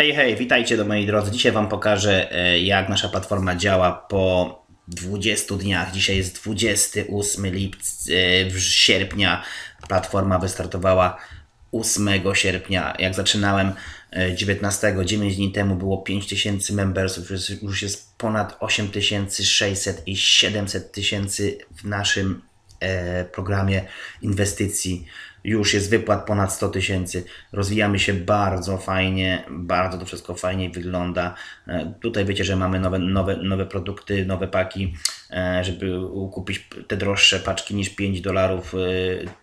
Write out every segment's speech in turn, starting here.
Hej, hej, witajcie do moi drodzy. Dzisiaj Wam pokażę, e, jak nasza platforma działa po 20 dniach. Dzisiaj jest 28 lipca, e, sierpnia. Platforma wystartowała 8 sierpnia. Jak zaczynałem e, 19, 9 dni temu było 5000 membersów, już jest, ponad 8600 i 700 tysięcy w naszym e, programie inwestycji. Już jest wypłat ponad 100 tysięcy. Rozwijamy się bardzo fajnie, bardzo to wszystko fajnie wygląda. E, Tutaj wiecie, że mamy nowe, nowe, nowe produkty, nowe paki, e, żeby kupić te droższe paczki niż 5 dolarów e,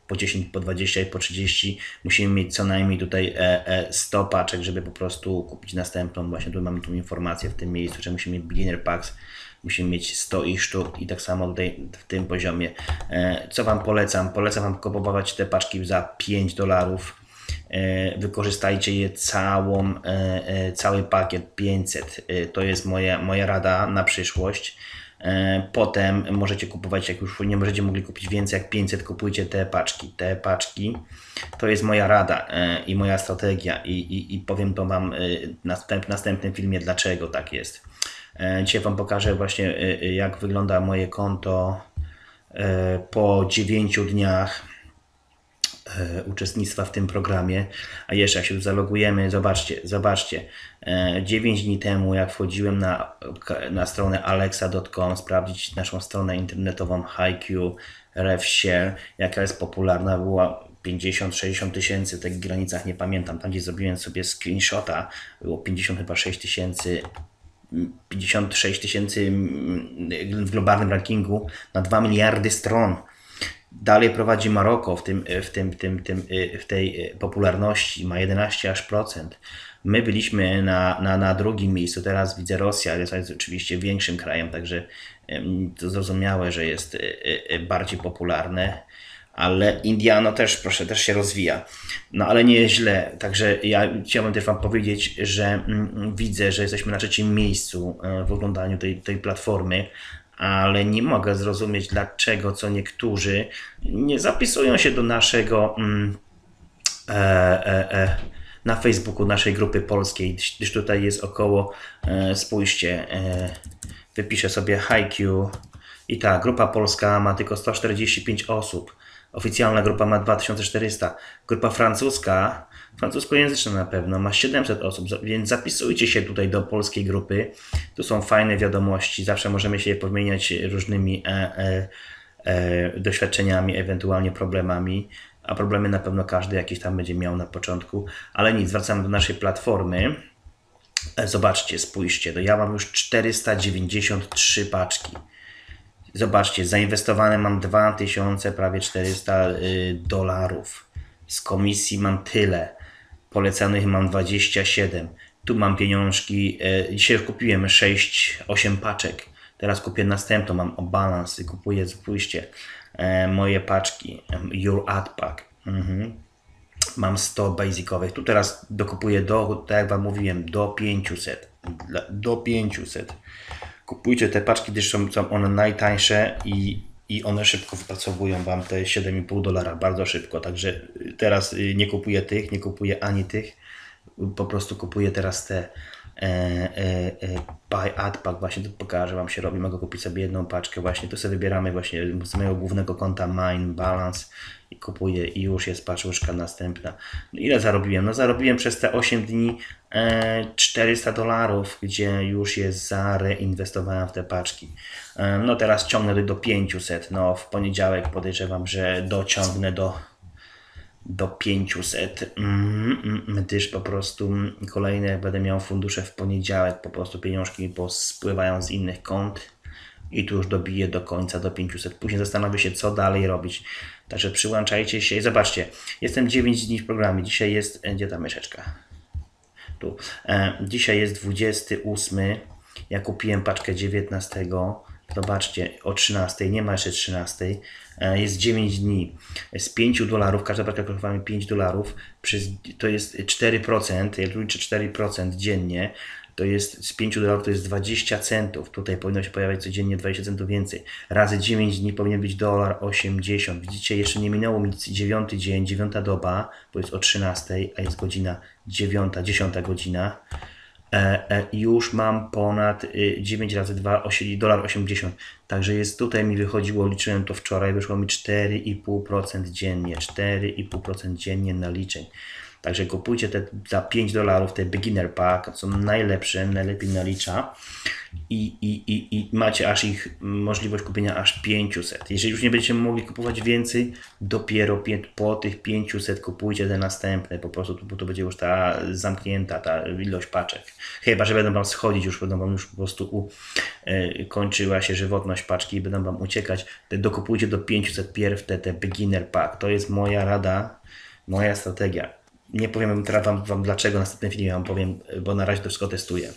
po 10, po 20 i po 30. Musimy mieć co najmniej tutaj e, e, 100 paczek, żeby po prostu kupić następną. Właśnie tu mamy tu informację w tym miejscu, że musimy mieć beginner packs musimy mieć 100 ich sztuk i tak samo tutaj w tym poziomie. E, Co Wam polecam? Polecam Wam kupować te paczki za 5 dolarów. E, Wykorzystajcie je całą, e, cały pakiet 500. E, To jest moja, moja rada na przyszłość. E, Potem możecie kupować, jak już nie możecie mogli kupić więcej jak 500, kupujcie te paczki. Te paczki to jest moja rada e, i moja strategia i, i, i powiem to Wam e, w następ, następnym filmie, dlaczego tak jest. Dzisiaj Wam pokażę właśnie, jak wygląda moje konto po 9 dniach uczestnictwa w tym programie. A jeszcze, jak się tu zalogujemy, zobaczcie, zobaczcie. E, 9 dni temu, jak wchodziłem na, na stronę alexa.com, sprawdzić naszą stronę internetową HiQ, RevShare, jaka jest popularna, była 50-60 tysięcy, w takich granicach nie pamiętam. Tam, gdzie zrobiłem sobie screenshota, było 50 chyba 6 tysięcy 56 tysięcy mm, w globalnym rankingu na 2 miliardy stron. Dalej prowadzi Maroko w, tym, w, tym, tym, tym, w tej popularności, ma 11 aż procent. My byliśmy na, na, na drugim miejscu, teraz widzę Rosja, Rosja jest oczywiście większym krajem, także to zrozumiałe, że jest e, e, bardziej popularne ale Indiano też, proszę, też się rozwija. No ale nie jest źle. Także ja chciałbym też Wam powiedzieć, że mm, widzę, że jesteśmy na trzecim miejscu e, w oglądaniu tej, tej platformy, ale nie mogę zrozumieć, dlaczego co niektórzy nie zapisują się do naszego. Mm, e, e, e, na Facebooku naszej grupy polskiej, gdyż tutaj jest około, e, spójrzcie, e, wypiszę sobie HiQ i ta grupa polska ma tylko 145 osób. Oficjalna grupa ma 2400. Grupa francuska, francuskojęzyczna na pewno, ma 700 osób, więc zapisujcie się tutaj do polskiej grupy. Tu są fajne wiadomości, zawsze możemy się pomieniać różnymi e, e, e, doświadczeniami, ewentualnie problemami. A problemy na pewno każdy jakiś tam będzie miał na początku. Ale nic, wracamy do naszej platformy. E, Zobaczcie, spójrzcie, to ja mam już 493 paczki. Zobaczcie, zainwestowane mam 2000, prawie 400 y, dolarów. Z komisji mam tyle. Polecanych mam 27. Tu mam pieniążki. y, Dzisiaj kupiłem 6-8 paczek. Teraz kupię następną. Mam o balans i kupuję, spójrzcie, e, moje paczki. Your Ad Pack. Mhm mam 100 basicowych. Tu teraz dokupuję do, tak jak Wam mówiłem, do 500. Dla- Do 500. Kupujcie te paczki, gdyż są, są one najtańsze i, i one szybko wypracowują Wam te 7,5 dolara, bardzo szybko. Także y, teraz y, nie kupuję tych, nie kupuję ani tych. Po prostu kupuję teraz te e, e, e, buy ad pack, właśnie tu pokażę Wam się robi. Mogę kupić sobie jedną paczkę, właśnie tu sobie wybieramy właśnie z mojego głównego konta Mine Balance kupuję i już jest paczka następna. Ile zarobiłem? No zarobiłem przez te 8 dni e, 400 dolarów, gdzie już je zareinwestowałem w te paczki. E, no teraz ciągnę do 500. No w poniedziałek podejrzewam, że dociągnę do do 500, mm, gdyż po prostu kolejne, będę miał fundusze w poniedziałek, po prostu pieniążki mi spływają z innych kont i tu już dobiję do końca, do 500. Później zastanowię się, co dalej robić. Także przyłączajcie się i zobaczcie, jestem 9 dni w programie, dzisiaj jest, e, gdzie ta myszeczka? Tu. E, dzisiaj jest 28, ja kupiłem paczkę 19, zobaczcie, o 13, nie ma jeszcze 13, e, jest 9 dni, z 5 dolarów, każda paczka kosztowała mi 5 dolarów, to jest 4%, jak liczę 4% dziennie, to jest z 5 dolarów to jest 20 centów. Tutaj powinno się pojawiać codziennie 20 centów więcej. Razy 9 dni powinien być dolar 80. Widzicie, jeszcze nie minęło mi 9 dzień, 9 doba, bo jest o 13, a jest godzina 9, 10 godzina. E, e, już mam ponad y, 9 razy 2, dolar 80. Także jest tutaj mi wychodziło, liczyłem to wczoraj, wyszło mi 4,5% dziennie. 4,5% dziennie naliczeń. Także kupujcie te za 5 dolarów te beginner pack, są najlepsze, najlepiej nalicza i, i, i, i macie aż ich możliwość kupienia aż 500. Jeżeli już nie będziecie mogli kupować więcej, dopiero po tych 500 kupujcie te następne, po prostu bo to będzie już ta zamknięta ta ilość paczek. Chyba, że będą wam schodzić, już będą wam już po prostu u, e, kończyła się żywotność paczki i będą wam uciekać, dokupujcie do 500 pierw te, te beginner pack. To jest moja rada, moja strategia. Nie powiem teraz wam, wam dlaczego, następnym filmie wam powiem, bo na razie to wszystko testuję.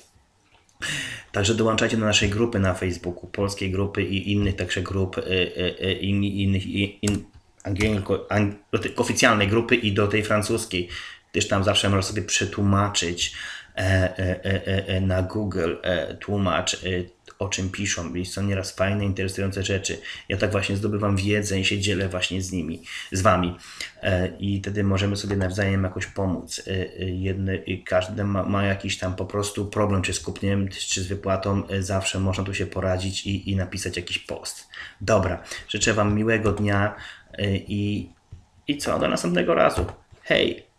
Także dołączajcie do naszej grupy na Facebooku, polskiej grupy i innych także grup, y, y, y, in, innych, in, do tej oficjalnej grupy i do tej francuskiej, gdyż tam zawsze można sobie przetłumaczyć e, e, e, e, na Google e, tłumacz, e, o czym piszą i są nieraz fajne, interesujące rzeczy. Ja tak właśnie zdobywam wiedzę i się dzielę właśnie z nimi, z wami e, i wtedy możemy sobie nawzajem jakoś pomóc. E, e, Jedny, każdy ma, ma jakiś tam po prostu problem, czy z kupnem, czy z wypłatą, zawsze można tu się poradzić i, i napisać jakiś post. Dobra, życzę wam miłego dnia i, i co, do następnego razu. Hej!